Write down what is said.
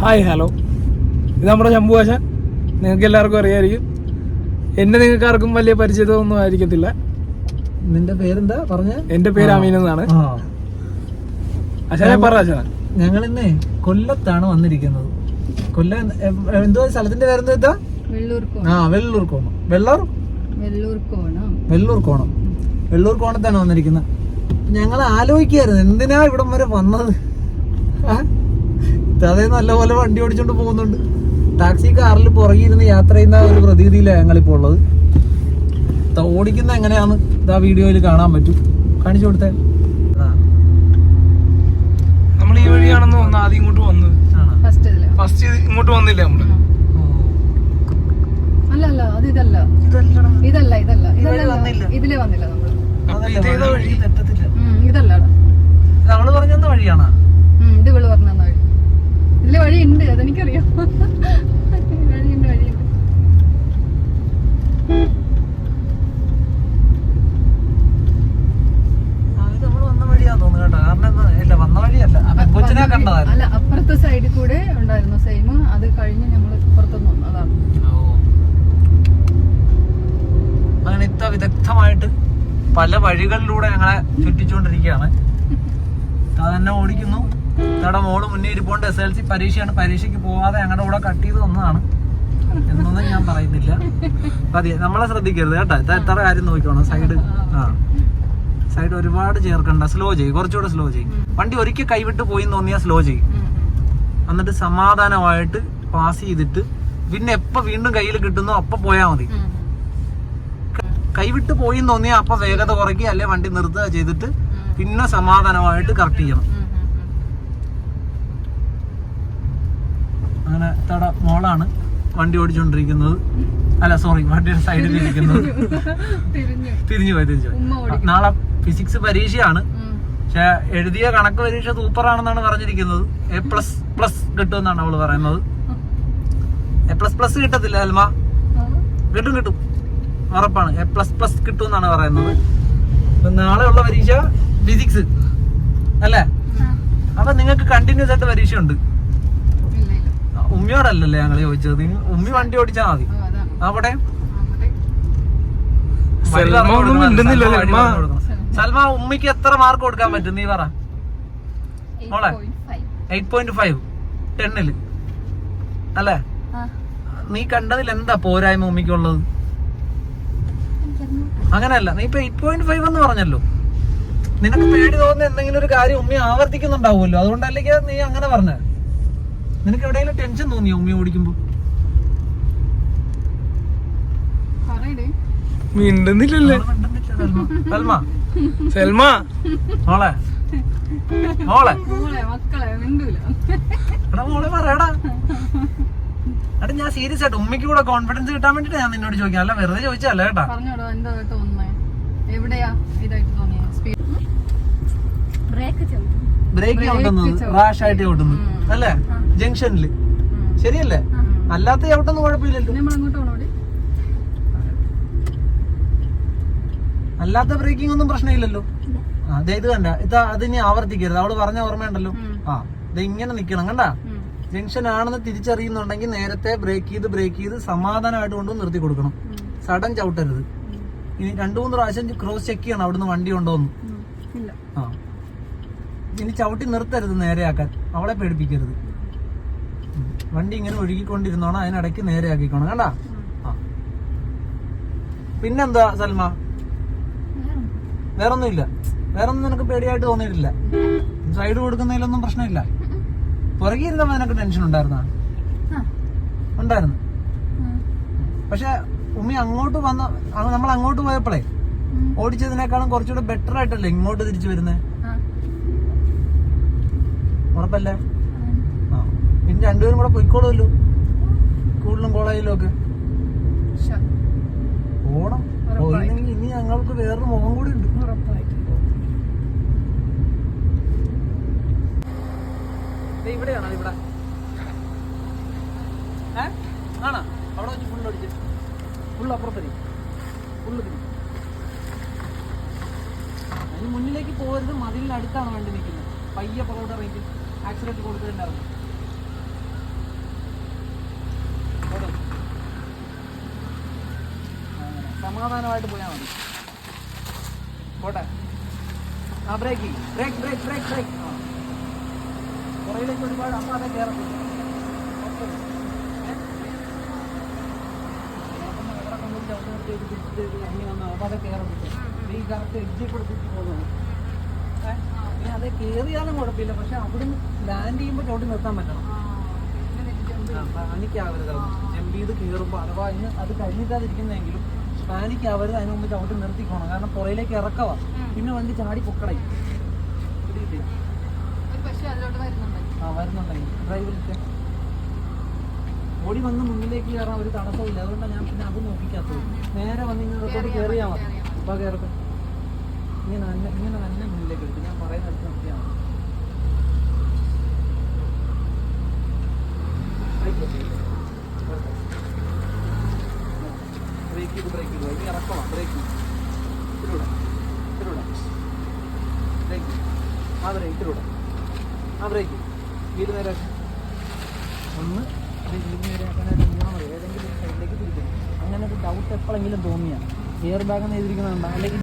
Hi hello ഇത് നമ്മുടെ ശംഭുവാശ നിങ്ങൾക്ക് എല്ലാവർക്കും അറിയായിരിക്കും. എന്നെ നിങ്ങൾക്ക് ആർക്കും വലിയ പരിചിതമൊന്നും ആയിരിക്കത്തില്ല. നിന്റെ പേരെന്താ? പറഞ്ഞ. എന്റെ പേര് അമീൻ എന്നാണ്. പറ ഞങ്ങൾ ഇന്ന് കൊല്ലത്താണ് വന്നിരിക്കുന്നത്. കൊല്ലം എന്തോ സ്ഥലത്തിന്റെ പേരെന്തോ ഇതാ? ആ വെള്ളൂർ കോണം. വെള്ളൂർ? വെള്ളൂർ കോണം. വെള്ളൂർ കോണം. വെള്ളൂർ കോണത്താണ് വന്നിരിക്കുന്നത്. ഞങ്ങൾ ആലോചിക്കായിരുന്നു എന്തിനാ ഇവിടം വരെ വന്നത്? അതേ നല്ലപോലെ വണ്ടി ഓടിച്ചോണ്ട് പോകുന്നുണ്ട്. ടാക്സി കാറിൽ പുറകിരുന്ന് യാത്ര ചെയ്യുന്ന ഒരു പ്രതീതിയിലാണ് ഞങ്ങളിപ്പോൾ ഉള്ളത്. ഓടിക്കുന്ന എങ്ങനെയാന്ന് ഇതാ വീഡിയോയിൽ കാണാൻ പറ്റും. കാണിച്ചു കൊടുത്തേ. നമ്മൾ ഈ വഴിയാണെന്ന് തോന്നുന്നു ആദ്യം ഇങ്ങോട്ട് വന്നത്. ഫസ്റ്റ് ഇതിൽ ഫസ്റ്റ് ഇങ്ങോട്ട് വന്നില്ല നമ്മൾ? ഇതല്ല അല്ല അല്ല അത് ഇതല്ല. ഇതല്ല ഇതല്ല. ഇതല്ല ഇതല്ല ഇതല്ല. വന്നില്ല. ഇതല്ല വന്നില്ല നമ്മൾ. ഇതല്ല ഇതല്ല ഇതല്ല ഇതല്ല ഇതല്ല ഇതല്ല ഇതല്ല ഇതല്ല ഇതല്ല ഇതല്ല ഇതല്ല ഇതല്ല ഇതല്ല ഇതല്ല ഇത് ഇതല്ല പറഞ്ഞ ആ വഴിയുണ്ട് വഴിയുണ്ട് അല്ല അപ്പുറത്തെ സൈഡിൽ കൂടെ ഉണ്ടായിരുന്നു സെയിം അത് കഴിഞ്ഞ് നമ്മൾ ഇപ്പുറത്തുനിന്ന് വന്നു. അതാണ്. അങ്ങനെ ഇത്ര വിദഗ്ധമായിട്ട് പല വഴികളിലൂടെ ഞങ്ങളെ ചുറ്റിച്ചുകൊണ്ടിരിക്കുകയാണ്. തന്നെ ഓടിക്കുന്നു. ഇത്തടെ മോൾ മുന്നേ ഇരിപ്പോണ്ട്. എസ് എൽ സി പരീക്ഷയാണ്. പരീക്ഷയ്ക്ക് പോവാതെ ഞങ്ങളുടെ കൂടെ കട്ട് ചെയ്ത് വന്നതാണ് എന്നൊന്നും ഞാൻ പറയുന്നില്ല. അതെ നമ്മളെ ശ്രദ്ധിക്കരുത് കേട്ടോ. ഇത് എത്ര കാര്യം നോക്കിക്കോണം. സൈഡ് ആ. സൈഡ് ഒരുപാട് ചേർക്കണ്ട. സ്ലോ ചെയ്യും. കുറച്ചുകൂടെ സ്ലോ ചെയ്യും. വണ്ടി ഒരിക്കൽ കൈവിട്ട് പോയി എന്ന് തോന്നിയാൽ സ്ലോ ചെയ്യും. എന്നിട്ട് സമാധാനമായിട്ട് പാസ് ചെയ്തിട്ട് പിന്നെ എപ്പോൾ വീണ്ടും കയ്യിൽ കിട്ടുന്നോ അപ്പൊ പോയാൽ മതി. കൈവിട്ട് പോയി എന്ന് തോന്നിയാൽ അപ്പൊ വേഗത കുറയ്ക്കുക അല്ലെ വണ്ടി നിർത്തുക ചെയ്തിട്ട് പിന്നെ സമാധാനമായിട്ട് കറക്റ്റ് ചെയ്യണം. അങ്ങനെ തട മോളാണ് വണ്ടി ഓടിച്ചുകൊണ്ടിരിക്കുന്നത് അല്ല സോറി വണ്ടിയുടെ സൈഡിൽ ഇരിക്കുന്നത്. തിരിഞ്ഞു. പോയി തിരിഞ്ഞു പോയി. നാളെ ഫിസിക്സ് പരീക്ഷയാണ്. പക്ഷെ എഴുതിയ കണക്ക് പരീക്ഷ സൂപ്പറാണെന്നാണ് പറഞ്ഞിരിക്കുന്നത്. എ പ്ലസ് പ്ലസ് കിട്ടുമെന്നാണ് അവൾ പറയുന്നത്. എ പ്ലസ് പ്ലസ് കിട്ടത്തില്ല അൽമ. കിട്ടും കിട്ടും. ഉറപ്പാണ്. എ പ്ലസ് പ്ലസ് കിട്ടും എന്നാണ് പറയുന്നത്. അപ്പൊ നാളെ ഉള്ള പരീക്ഷ ഫിസിക്സ് അല്ലേ? അപ്പൊ നിങ്ങൾക്ക് കണ്ടിന്യൂസ് ആയിട്ട് പരീക്ഷ ഉണ്ട് ഉമ്മിയോടല്ലല്ലേ ഞങ്ങൾ ചോദിച്ചത്? നിങ്ങൾ ഉമ്മി വണ്ടി ഓടിച്ചാൽ മതി. അവിടെ? സൽമ ഉമ്മിക്ക് എത്ര മാർക്ക് കൊടുക്കാൻ പറ്റും? നീ പറ. മോളെ 8.5. എയ്റ്റ് പോയിന്റ് ഫൈവ് ടെന്നിൽ. അല്ലേ. നീ കണ്ടതിൽ എന്താ പോരായ്മ ഉമ്മിക്കുള്ളത്? അങ്ങനെയല്ല. നീ ഇപ്പൊ എയ്റ്റ് പോയിന്റ് ഫൈവ് എന്ന് പറഞ്ഞല്ലോ. നിനക്ക് പേടി തോന്നുന്ന എന്തെങ്കിലും ഒരു കാര്യം ഉമ്മി ആവർത്തിക്കുന്നുണ്ടാവുമല്ലോ. അതുകൊണ്ടല്ലേ നീ അങ്ങനെ പറഞ്ഞ നിനക്ക് എവിടെയെങ്കിലും ടെൻഷൻ തോന്നിയോ ഉമ്മി ഓടിക്കുമ്പോ. മിണ്ടുന്നില്ലല്ലേ. സൽമ. സെൽമ. മോളെ. മോളെ. മോളെ മക്കളെ മിണ്ടൂല. എടാ മോളെ പറയടാ. എടാ ഞാൻ സീരിയസ് ആയിട്ട് ഉമ്മയ്ക്ക് കൂടെ കോൺഫിഡൻസ് കിട്ടാൻ വേണ്ടിട്ട് ഞാൻ നിന്നോട് ചോദിക്കാം അല്ല വെറുതെ ചോദിച്ചല്ല കേട്ടാ. പറഞ്ഞോടോ എന്താ തോന്നുന്നത് എവിടെയാ ഇതായിട്ട് തോന്നിയ? സ്പീഡ് ബ്രേക്ക് ചവിട്ടുന്നത് റാഷ് ആയിട്ട് ചവിട്ടുന്നത് അല്ലേ? ജംഗ്ഷനിൽ ജംഗ്ഷനിൽ ശരിയല്ലേ? അല്ലാത്ത ചവിട്ടൊന്നും കുഴപ്പമില്ലല്ലോ. അല്ലാത്ത ബ്രേക്കിംഗ് ഒന്നും പ്രശ്നമില്ലല്ലോ. അതെ ഇത് കണ്ട. ഇത് അത് ഇനി ആവർത്തിക്കരുത്. അവൾ പറഞ്ഞ ഓർമ്മയുണ്ടല്ലോ. ആ ഇത് ഇങ്ങനെ നിക്കണം കണ്ട? ജംഗ്ഷൻ ആണെന്ന് തിരിച്ചറിയുന്നുണ്ടെങ്കിൽ നേരത്തെ ബ്രേക്ക് ചെയ്ത് ബ്രേക്ക് ചെയ്ത് സമാധാനമായിട്ട് കൊണ്ട് നിർത്തി കൊടുക്കണം സഡൻ ചവിട്ടരുത്. ഇനി രണ്ടു മൂന്ന് പ്രാവശ്യം ക്രോസ് ചെക്ക് ചെയ്യണം. അവിടുന്ന് വണ്ടി ഉണ്ടോന്ന്. ഇനി ചവിട്ടി നിർത്തരുത് നേരെയാക്കാൻ. അവളെ പേടിപ്പിക്കരുത്. വണ്ടി ഇങ്ങനെ ഒഴുകിക്കൊണ്ടിരുന്നോണം അതിനിടയ്ക്ക് നേരെയാക്കിക്കോണം. കണ്ടാ? ആ. പിന്നെന്താ സൽമ? വേറൊന്നുമില്ല. വേറൊന്നും നിനക്ക് പേടിയായിട്ട് തോന്നിയിട്ടില്ല. സൈഡ് കൊടുക്കുന്നതിലൊന്നും പ്രശ്നമില്ല. പുറകെ ഇരുന്നപ്പോ നിനക്ക് ടെൻഷൻ ഉണ്ടായിരുന്ന. ഉണ്ടായിരുന്നു. പക്ഷെ ഉമ്മി അങ്ങോട്ട് വന്ന നമ്മൾ അങ്ങോട്ട് പോയപ്പോഴേ. ഓടിച്ചതിനേക്കാളും കുറച്ചുകൂടെ ബെറ്റർ ആയിട്ടല്ലേ ഇങ്ങോട്ട് തിരിച്ചു വരുന്നത്. ഉറപ്പല്ലേ. ആ. പിന്നെ രണ്ടുപേരും കൂടെ പൊയ്ക്കോളുമല്ലോ. സ്കൂളിലും കോളേജിലും ഒക്കെ. പോണം പോയില്ലെങ്കിൽ ഇനി ഞങ്ങൾക്ക് വേറൊരു മുഖം കൂടി ഉണ്ട്. ഇവിടെയാണോ? ഇവിടെ. ഏ? ആണോ? അവിടെ വെച്ച് ഫുൾ അടിച്ച്. ഫുൾ അപ്പുറത്തരി ഫുള്ള് തിരി. അതിന് മുന്നിലേക്ക് പോകരുത്. മതിലിന് അടുത്താണ് വണ്ടി നിൽക്കുന്നത്. പയ്യെ പുറകോട്ട് ഇറങ്ങി ആക്സിഡന്റ് കൂടുതലുണ്ടാവും സമാധാനമായിട്ട് പോയാൽ മതി. പോട്ടെ. ആ break break break break break ആ. പുറയിലേക്ക് ഒരുപാട് അമ്മാതെ കയറത്തില്ല അങ്ങനെ വന്ന അമ്മാതെ കയറത്തില്ല നീ കറക്റ്റ് എഡ്ജിൽ കൂടെ തിരിച്ചു പോകുന്നു അത് കയറിയാലും കുഴപ്പമില്ല. പക്ഷെ അവിടുന്ന് ലാൻഡ് ചെയ്യുമ്പോൾ ചവിട്ടി നിർത്താൻ പറ്റണം. പാനിക്കാവരുത്. ജമ്പ് ചെയ്ത് കയറുമ്പോൾ അഥവാ ഇന്ന് അത് കഴിഞ്ഞിട്ടാതിരിക്കുന്നെങ്കിലും പാനിക്കാവരുത്. അതിന് മുമ്പ് ചവിട്ടി നിർത്തിക്കോണം. കാരണം പുറയിലേക്ക് ഇറക്കവാ. പിന്നെ വണ്ടി ചാടി പൊക്കടയും. ആ വരുന്നുണ്ടെങ്കിൽ ഓടി വന്ന് മുന്നിലേക്ക് കയറാൻ ഒരു തടസ്സമില്ല അതുകൊണ്ടാണ് ഞാൻ പിന്നെ അത് നോക്കിക്കാത്തത്. നേരെ വന്ന് ഇങ്ങോട്ട് കയറിയാൽ മതി അപ്പൊ കയറട്ടെ ഇങ്ങനെ നല്ല ഇങ്ങനെ നല്ല ഞാൻ പറയുന്ന അടുത്ത് നിർത്തിയാൽ മതി ബ്രേക്ക് ചെയ്ത്. ബ്രേക്ക് ചെയ്തു. ഇനി ഇറക്കണം ബ്രേക്ക് ആ ആ വീട് നേരെ ഒന്ന് വീട് നേരെ ഏതെങ്കിലും സൈഡിലേക്ക് തിരിക്കണം. അങ്ങനെ ഒരു ഡൗട്ട് എപ്പോഴെങ്കിലും തോന്നിയാൽ എയർ ബാഗ് എഴുതിയിരിക്കുന്നുണ്ട് അല്ലെങ്കിൽ